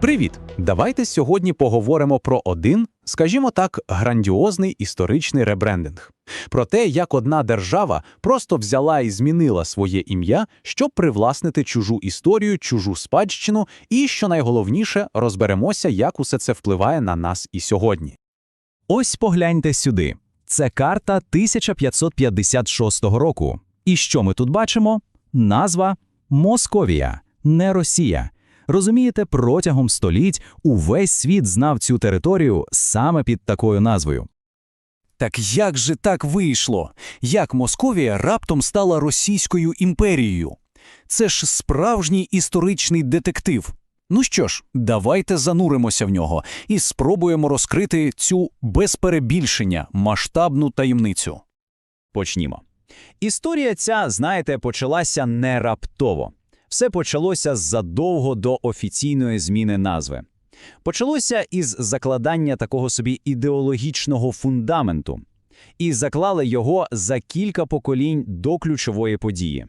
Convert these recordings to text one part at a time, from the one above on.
Привіт! Давайте сьогодні поговоримо про один, скажімо так, грандіозний історичний ребрендинг. Про те, як одна держава просто взяла і змінила своє ім'я, щоб привласнити чужу історію, чужу спадщину, і, що найголовніше, розберемося, як усе це впливає на нас і сьогодні. Ось погляньте сюди. Це карта 1556 року. І що ми тут бачимо? Назва Московія, не Росія. Розумієте, протягом століть увесь світ знав цю територію саме під такою назвою. Так як же так вийшло? Як Московія раптом стала Російською імперією? Це ж справжній історичний детектив. Ну що ж, давайте зануримося в нього і спробуємо розкрити цю без перебільшення масштабну таємницю. Почнімо. Історія ця, знаєте, почалася не раптово. Все почалося задовго до офіційної зміни назви. Почалося із закладання такого собі ідеологічного фундаменту, і заклали його за кілька поколінь до ключової події.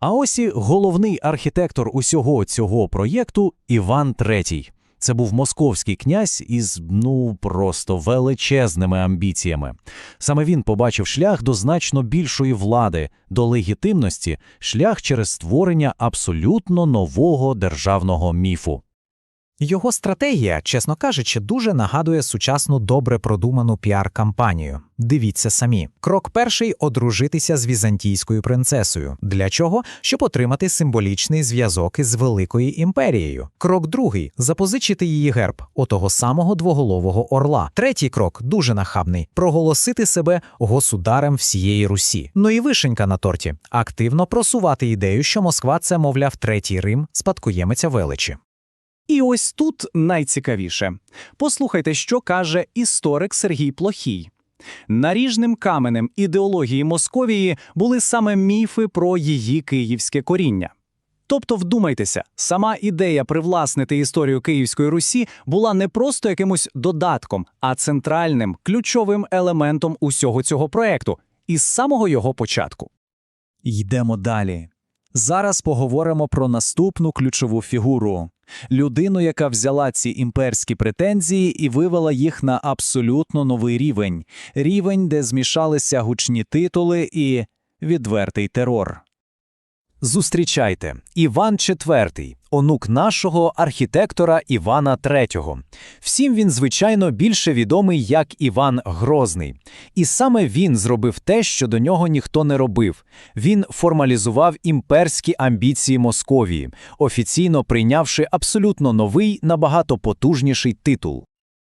А ось і головний архітектор усього цього проєкту Іван III. Це був московський князь із ну просто величезними амбіціями. Саме він побачив шлях до значно більшої влади, до легітимності, шлях через створення абсолютно нового державного міфу. Його стратегія, чесно кажучи, дуже нагадує сучасну добре продуману піар-кампанію. Дивіться самі. Крок перший одружитися з візантійською принцесою. Для чого? Щоб отримати символічний зв'язок із великою імперією. Крок другий запозичити її герб, отого самого двоголового орла. Третій крок дуже нахабний проголосити себе государем всієї Русі. Ну і вишенька на торті активно просувати ідею, що Москва це, мовляв, третій Рим, спадкоємиця величі. І ось тут найцікавіше. Послухайте, що каже історик Сергій Плохій. Наріжним каменем ідеології Московії були саме міфи про її київське коріння. Тобто, вдумайтеся, сама ідея привласнити історію Київської Русі була не просто якимось додатком, а центральним ключовим елементом усього цього проекту із самого його початку. Йдемо далі. Зараз поговоримо про наступну ключову фігуру людину, яка взяла ці імперські претензії і вивела їх на абсолютно новий рівень рівень, де змішалися гучні титули і відвертий терор. Зустрічайте Іван IV, онук нашого архітектора Івана III. Всім він, звичайно, більше відомий як Іван Грозний. І саме він зробив те, що до нього ніхто не робив. Він формалізував імперські амбіції Московії, офіційно прийнявши абсолютно новий, набагато потужніший титул.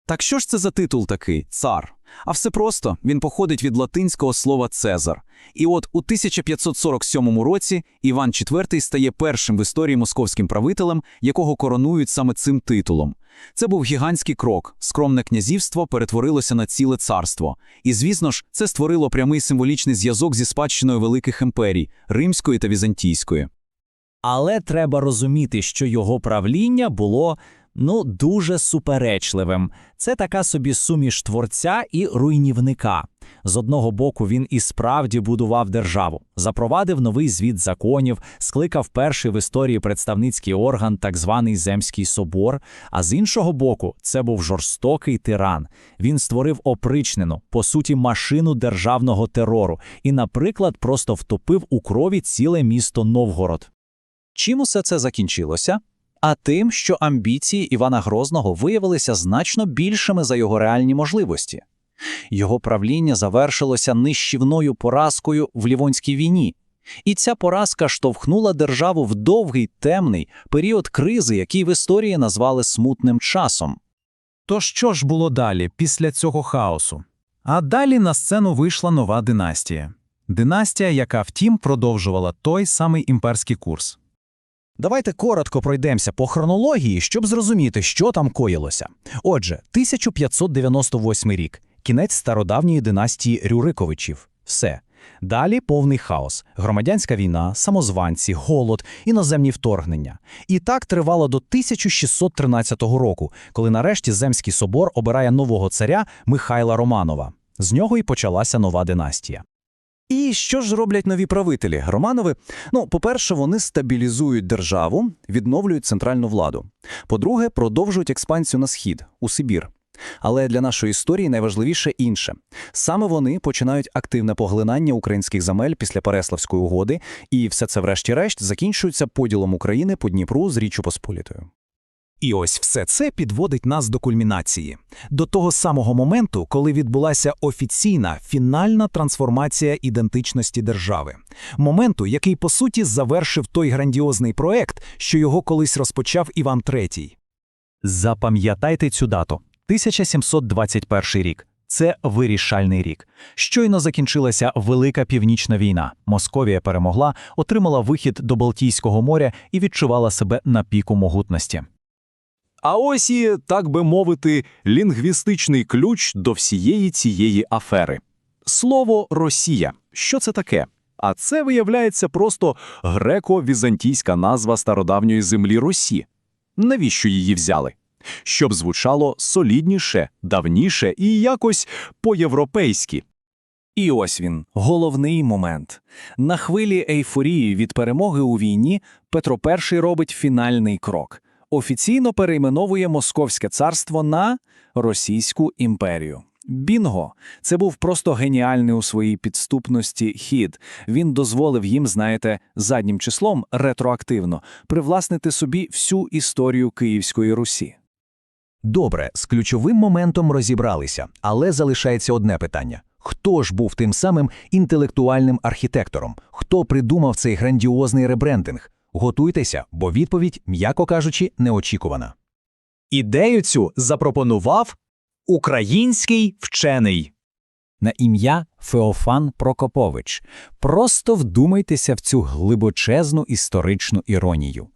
Так що ж це за титул такий цар? А все просто він походить від латинського слова Цезар. І от у 1547 році Іван IV стає першим в історії московським правителем, якого коронують саме цим титулом. Це був гігантський крок. Скромне князівство перетворилося на ціле царство. І, звісно ж, це створило прямий символічний зв'язок зі спадщиною великих імперій римської та візантійської. Але треба розуміти, що його правління було ну дуже суперечливим. Це така собі суміш творця і руйнівника. З одного боку, він і справді будував державу, запровадив новий звіт законів, скликав перший в історії представницький орган, так званий Земський собор. А з іншого боку, це був жорстокий тиран. Він створив опричнену, по суті, машину державного терору і, наприклад, просто втопив у крові ціле місто Новгород. Чим усе це закінчилося? А тим, що амбіції Івана Грозного виявилися значно більшими за його реальні можливості. Його правління завершилося нищівною поразкою в Лівонській війні, і ця поразка штовхнула державу в довгий темний період кризи, який в історії назвали смутним часом. То що ж було далі, після цього хаосу? А далі на сцену вийшла нова династія. Династія, яка, втім, продовжувала той самий імперський курс. Давайте коротко пройдемося по хронології, щоб зрозуміти, що там коїлося. Отже, 1598 рік, кінець стародавньої династії Рюриковичів. Все. Далі повний хаос, громадянська війна, самозванці, голод, іноземні вторгнення. І так тривало до 1613 року, коли нарешті Земський собор обирає нового царя Михайла Романова. З нього і почалася нова династія. І що ж роблять нові правителі? Романови? Ну, по-перше, вони стабілізують державу, відновлюють центральну владу. По-друге, продовжують експансію на схід, у Сибір. Але для нашої історії найважливіше інше. Саме вони починають активне поглинання українських земель після Переславської угоди, і все це, врешті-решт, закінчується поділом України по Дніпру з Річчю Посполітою. І ось все це підводить нас до кульмінації, до того самого моменту, коли відбулася офіційна фінальна трансформація ідентичності держави. Моменту, який по суті завершив той грандіозний проект, що його колись розпочав Іван III. Запам'ятайте цю дату. 1721 рік. Це вирішальний рік. Щойно закінчилася Велика Північна війна. Московія перемогла, отримала вихід до Балтійського моря і відчувала себе на піку могутності. А ось і, так би мовити, лінгвістичний ключ до всієї цієї афери. Слово Росія. Що це таке? А це, виявляється, просто греко-візантійська назва стародавньої землі Росі. Навіщо її взяли? Щоб звучало солідніше, давніше і якось по-європейськи. І ось він, головний момент. На хвилі ейфорії від перемоги у війні Петро І робить фінальний крок. Офіційно перейменовує Московське царство на Російську імперію. Бінго! Це був просто геніальний у своїй підступності хід. Він дозволив їм, знаєте, заднім числом ретроактивно привласнити собі всю історію Київської Русі. Добре, з ключовим моментом розібралися, але залишається одне питання. Хто ж був тим самим інтелектуальним архітектором? Хто придумав цей грандіозний ребрендинг? Готуйтеся, бо відповідь, м'яко кажучи, неочікувана. Ідею цю запропонував український вчений. на ім'я Феофан Прокопович. Просто вдумайтеся в цю глибочезну історичну іронію.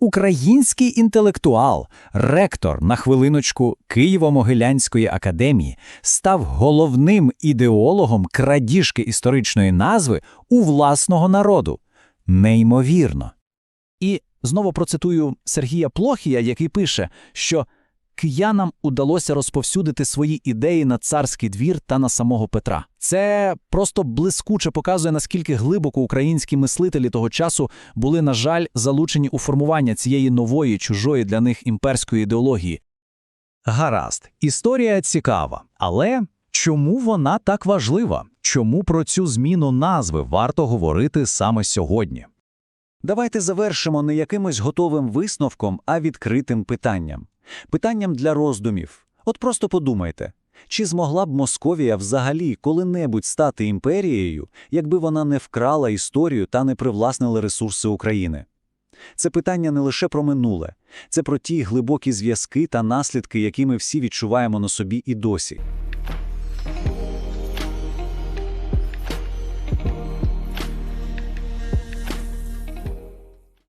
Український інтелектуал, ректор на хвилиночку Києво-Могилянської академії, став головним ідеологом крадіжки історичної назви у власного народу. Неймовірно. І знову процитую Сергія Плохія, який пише, що киянам удалося розповсюдити свої ідеї на царський двір та на самого Петра. Це просто блискуче показує, наскільки глибоко українські мислителі того часу були, на жаль, залучені у формування цієї нової, чужої для них імперської ідеології. Гаразд, історія цікава, але чому вона так важлива? Чому про цю зміну назви варто говорити саме сьогодні? Давайте завершимо не якимось готовим висновком, а відкритим питанням. Питанням для роздумів. От просто подумайте, чи змогла б Московія взагалі коли-небудь стати імперією, якби вона не вкрала історію та не привласнила ресурси України? Це питання не лише про минуле, це про ті глибокі зв'язки та наслідки, які ми всі відчуваємо на собі і досі.